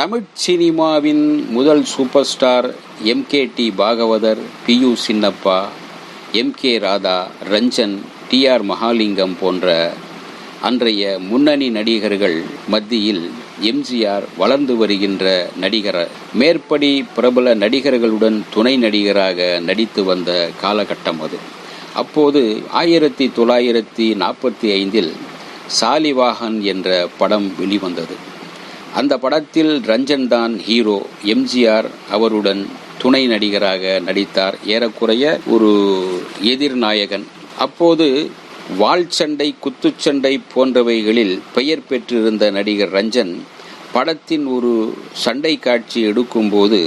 தமிழ் சினிமாவின் முதல் super star MKT Bhagavathar P U Chinnappa M K Radha Ranjan T R Mahalingam போன்ற அன்றைய முன்னணி நடிகர்கள் மத்தியில் எம்ஜிஆர் வளர்ந்து வருகின்ற நடிகர் மேற்படி பிரபல நடிகர்களுடன் துணை நடிகராக நடித்து வந்த காலகட்டம் அது. அப்போது ஆயிரத்தி தொள்ளாயிரத்தி நாற்பத்தி ஐந்தில் சாலிவாகன் என்ற படம் வெளிவந்தது. அந்த படத்தில் ரஞ்சன் தான் ஹீரோ. எம்ஜிஆர் அவருடன் துணை நடிகராக நடித்தார். ஏறக்குறைய ஒரு எதிர்நாயகன் அப்போது வாள் சண்டை குத்துச்சண்டை போன்றவைகளில் பெயர் பெற்றிருந்த நடிகர் ரஞ்சன் படத்தின் ஒரு சண்டை காட்சி எடுக்கும்போது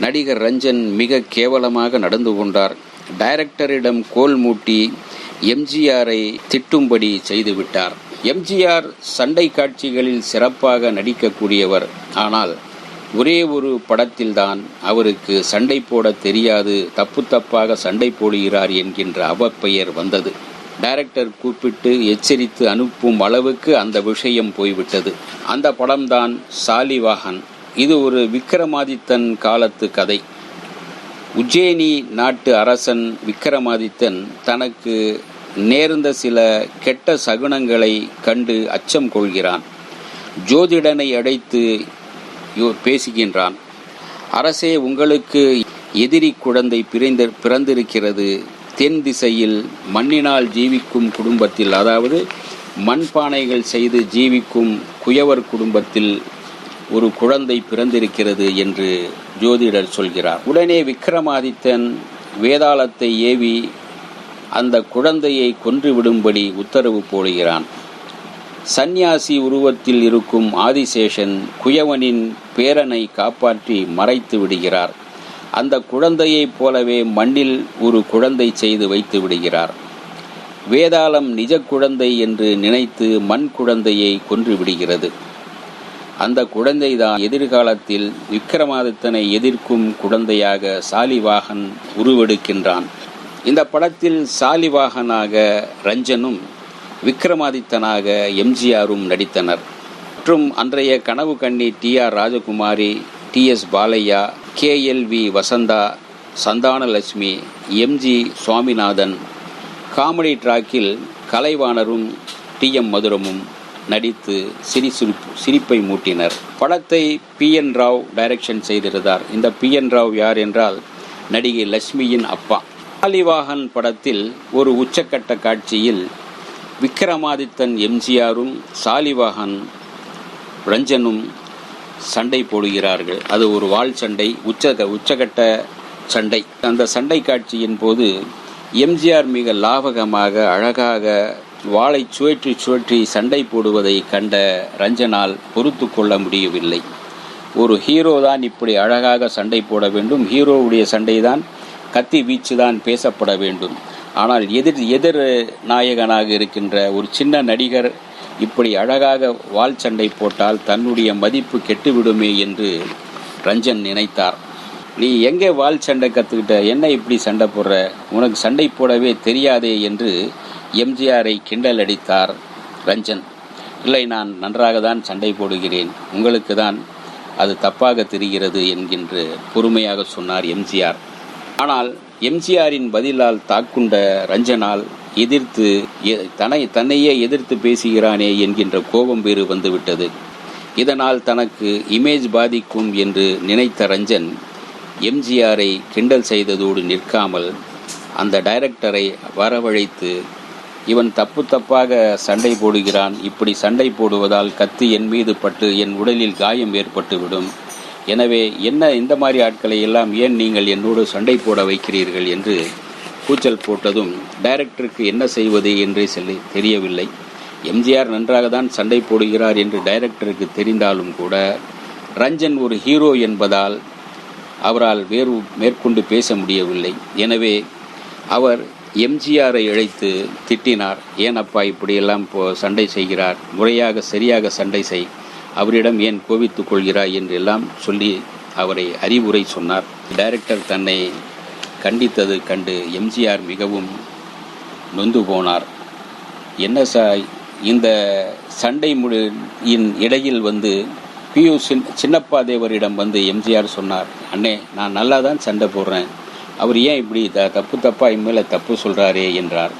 நடிகர் ரஞ்சன் மிக கேவலமாக நடந்து கொண்டார். டைரக்டரிடம் கோல் மூட்டி எம்ஜிஆரை திட்டும்படி செய்துவிட்டார் எம்ஜிஆர் சண்டை காட்சிகளில் சிறப்பாக நடிக்கக்கூடியவர். ஆனால் ஒரே ஒரு படத்தில்தான் அவருக்கு சண்டை போட தெரியாது. தப்பு தப்பாக சண்டை போடுகிறார் என்கின்ற அவப்பெயர் வந்தது. டைரக்டர் கூப்பிட்டு எச்சரித்து அனுப்பும் அளவுக்கு அந்த விஷயம் போய்விட்டது. அந்த படம்தான் சாலிவாகன் இது ஒரு விக்ரமாதித்தன் காலத்து கதை. உஜ்ஜேனி நாட்டு அரசன் விக்ரமாதித்தன் தனக்கு நேர்ந்த சில கெட்ட சகுனங்களை கண்டு அச்சம் கொள்கிறான். ஜோதிடனை அடைத்து பேசுகின்றான். அரசே உங்களுக்கு எதிரி குழந்தை பிறந்த பிறந்திருக்கிறது. தென் திசையில் மண்ணினால் ஜீவிக்கும் குடும்பத்தில் அதாவது மண்பானைகள் செய்து ஜீவிக்கும் குயவர் குடும்பத்தில் ஒரு குழந்தை பிறந்திருக்கிறது என்று ஜோதிடர் சொல்கிறார். உடனே விக்ரமாதித்தன் வேதாளத்தை ஏவி அந்த குழந்தையை கொன்றுவிடும்படி உத்தரவு போடுகிறான். சந்நியாசி உருவத்தில் இருக்கும் ஆதிசேஷன் குயவனின் பேரனை காப்பாற்றி மறைத்து விடுகிறார். அந்த குழந்தையைப் போலவே மண்ணில் ஒரு குழந்தை செய்து வைத்து விடுகிறார். வேதாளம் நிஜ குழந்தை என்று நினைத்து மண் குழந்தையை கொன்று விடுகிறது. அந்த குழந்தைதான் எதிர்காலத்தில் விக்ரமாதித்தனை எதிர்க்கும் குழந்தையாக சாலிவாகன் உருவெடுக்கின்றான். இந்த படத்தில் சாலிவாகனாக ரஞ்சனும் விக்ரமாதித்தனாக எம்ஜிஆரும் நடித்தனர். மற்றும் அன்றைய கனவு கண்ணி T R Rajakumari T S Balaiah K L V Vasantha Santhanalakshmi MG Swaminathan comedy ட்ராக்கில் கலைவாணரும் டி எம் மதுரமும் நடித்து சிரி சிரிப்பை மூட்டினர். படத்தை பி என் ராவ் டைரக்ஷன் செய்திருந்தார். இந்த பி என் ராவ் யார் என்றால் நடிகை லட்சுமியின் அப்பா. சாலிவாகன் படத்தில் ஒரு உச்சக்கட்ட காட்சியில் விக்ரமாதித்தன் எம்ஜிஆரும் சாலிவாகன் ரஞ்சனும் சண்டை போடுகிறார்கள். அது ஒரு வாள் சண்டை உச்ச உச்சகட்ட சண்டை. அந்த சண்டை காட்சியின் போது எம்ஜிஆர் மிக லாபகமாக அழகாக வாளை சுழற்றி சுழற்றி சண்டை போடுவதை கண்ட ரஞ்சனால் பொறுத்து கொள்ள முடியவில்லை. ஒரு ஹீரோ தான் இப்படி அழகாக சண்டை போட வேண்டும். ஹீரோவுடைய சண்டை தான் கத்தி வீச்சு தான் பேசப்பட வேண்டும். ஆனால் எதிர் எதிர் நாயகனாக இருக்கின்ற ஒரு சின்ன நடிகர் இப்படி அழகாக வால் சண்டை போட்டால் தன்னுடைய மதிப்பு கெட்டுவிடுமே என்று ரஞ்சன் நினைத்தார். நீ எங்கே வால் சண்டை கற்றுக்கிட்ட என்ன இப்படி சண்டை போடுற? உனக்கு சண்டை போடவே தெரியாதே என்று எம்ஜிஆரை கிண்டல் அடித்தார் ரஞ்சன். இல்லை நான் நன்றாக தான் சண்டை போடுகிறேன். உங்களுக்கு தான் அது தப்பாக தெரிகிறது என்கின்ற பொறுமையாக சொன்னார் எம்ஜிஆர். ஆனால் எம்ஜிஆரின் பதிலால் தாக்குண்ட ரஞ்சனால் எதிர்த்து தன்னை தன்னையே எதிர்த்து பேசுகிறானே என்கின்ற கோபம் வேறு வந்துவிட்டது. இதனால் தனக்கு இமேஜ் பாதிக்கும் என்று நினைத்த ரஞ்சன் எம்ஜிஆரை கிண்டல் செய்ததோடு நிற்காமல் அந்த டைரக்டரை வரவழைத்து இவன் தப்பு தப்பாக சண்டை போடுகிறான். இப்படி சண்டை போடுவதால் கத்தி என் மீது பட்டு என் உடலில் காயம் ஏற்பட்டுவிடும். எனவே என்ன இந்த மாதிரி ஆட்களை எல்லாம் ஏன் நீங்கள் என்னோடு சண்டை போட வைக்கிறீர்கள் என்று கூச்சல் போட்டதும் டைரக்டருக்கு என்ன செய்வது என்றே சொல்லி தெரியவில்லை. எம்ஜிஆர் நன்றாக தான் சண்டை போடுகிறார் என்று டைரக்டருக்கு தெரிந்தாலும் கூட ரஞ்சன் ஒரு ஹீரோ என்பதால் அவரால் வேறு மேற்கொண்டு பேச முடியவில்லை. எனவே அவர் எம்ஜிஆரை இழைத்து திட்டினார் ஏனப்பா இப்படியெல்லாம் போ சண்டை செய்கிறார்? முறையாக சரியாக சண்டை செய் அவரிடம் ஏன் கோவித்துக் கொள்கிறாய் என்றெல்லாம் சொல்லி அவரை அறிவுரை சொன்னார். டைரக்டர் தன்னை கண்டித்தது கண்டு எம்ஜிஆர் மிகவும் நொந்து போனார். என்ன சார் இந்த சண்டை முடியின் இடையில் வந்து பியூ சின் சின்னப்பா தேவரிடம் வந்து எம்ஜிஆர் சொன்னார் அண்ணே நான் நல்லா தான் சண்டை போடுறேன். அவர் ஏன் இப்படி த தப்பு தப்பா இனிமேல் தப்பு சொல்கிறாரே என்றார்.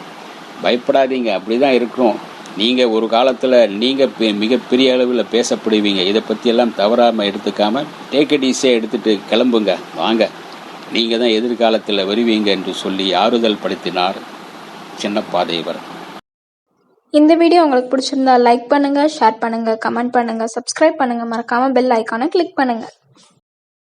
பயப்படாதீங்க அப்படி தான் இருக்கிறோம். நீங்கள் ஒரு காலத்தில் நீங்கள் மிகப்பெரிய அளவில் பேசப்படுவீங்க. இதை பற்றியெல்லாம் தவறாமல் எடுத்துக்காமல் டேக் இட் ஈஸியாக எடுத்துகிட்டு கிளம்புங்க. வாங்க. நீங்கள் தான் எதிர்காலத்தில் வருவீங்க என்று சொல்லி ஆறுதல் படுத்தினார் சின்னப்பா தேவர். இந்த வீடியோ உங்களுக்கு பிடிச்சிருந்தா லைக் பண்ணுங்கள் ஷேர் பண்ணுங்கள் கமெண்ட் பண்ணுங்கள் சப்ஸ்கிரைப் பண்ணுங்க. மறக்காமல் பெல் ஐக்கானை கிளிக் பண்ணுங்கள்